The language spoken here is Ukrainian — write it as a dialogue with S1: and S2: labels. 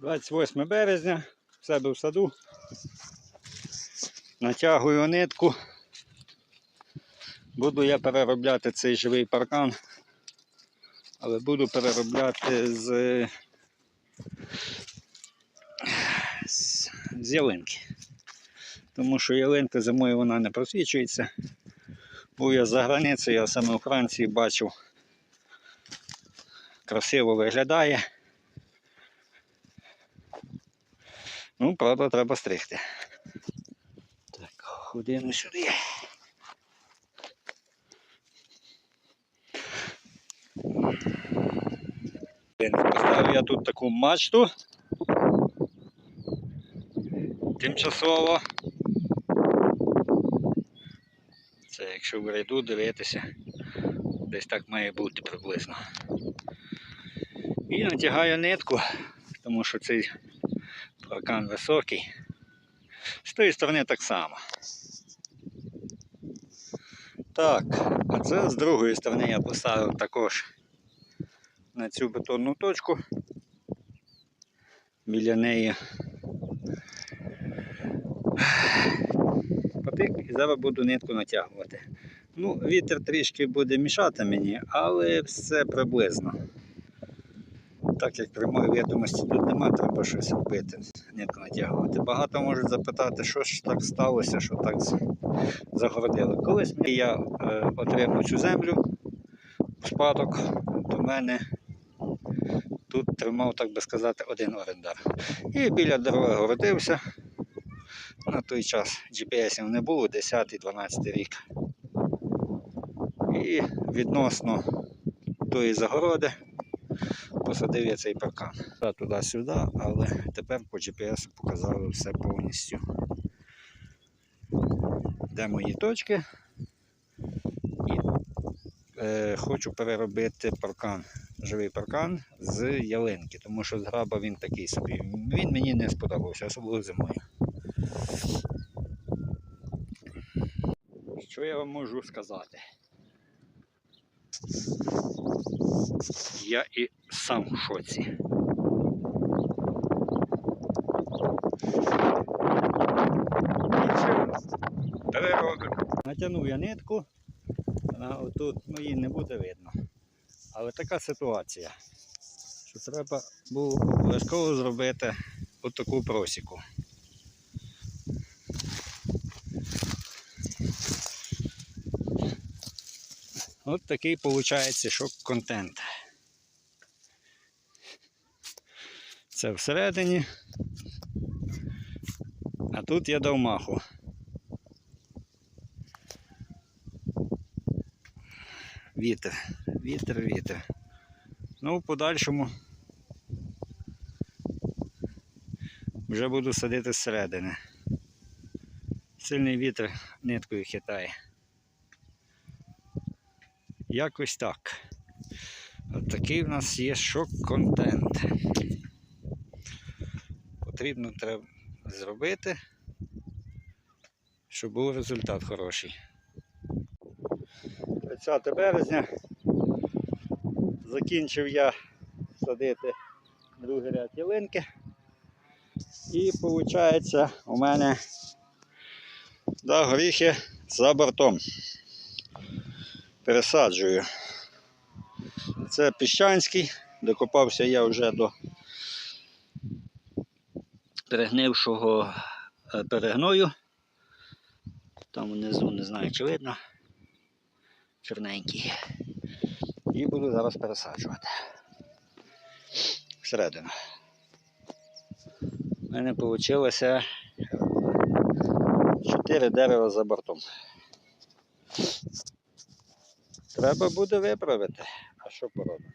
S1: 28 березня, в себе в саду. Натягую нитку. Буду я переробляти цей живий паркан, але буду переробляти з, з, ялинки. Тому що ялинка зимою вона не просвічується. Був я за границею, я саме у Франції бачив, красиво виглядає. Ну, правда, треба стригти. Так, ходимо сюди. Поставив я тут таку мачту. Тимчасово. Це якщо вийду дивитися, десь так має бути приблизно. І натягаю нитку, тому що цей паркан високий. З тої сторони так само. Так, а це з другої сторони я поставив також на цю бетонну точку. Біля неї потик і зараз буду нитку натягувати. Ну, вітер трішки буде мішати мені, але все приблизно. Так як прямої відомості тут нема, треба щось робити, нитку натягувати. Багато можуть запитати, що ж так сталося, що так загородили. Колись я е, отримав цю землю в спадок, до мене тут тримав, так би сказати, один орендар. І біля дороги городився. На той час GPS-ів не було, 10-12 рік. І відносно тої загороди посадив я цей паркан. Туди-сюди, але тепер по GPS показали все повністю. Де мої точки. І е, хочу переробити паркан, живий паркан з ялинки, тому що з граба він такий собі. Він мені не сподобався, особливо зимою. Що я вам можу сказати? Я і сам в шоці. Натягнув я нитку, вона отут ну, її не буде видно. Але така ситуація, що треба було обов'язково зробити отаку просіку. От такий виходить шок-контент. Це всередині. А тут я дав маху. Вітер, вітер, вітер. Ну, в подальшому вже буду садити зсередини. Сильний вітер ниткою хитає. Якось так. От такий в нас є шок-контент. Потрібно треба зробити, щоб був результат хороший. 30 березня закінчив я садити другий ряд ялинки. І виходить у мене да, горіхи за бортом. Пересаджую. Це піщанський, докопався я вже до перегнившого е, перегною. Там внизу не знаю, чи видно. Чорненький. І буду зараз пересаджувати. Всередину. У мене вийшло 4 дерева за бортом. Треба буде виправити. А що поробимо?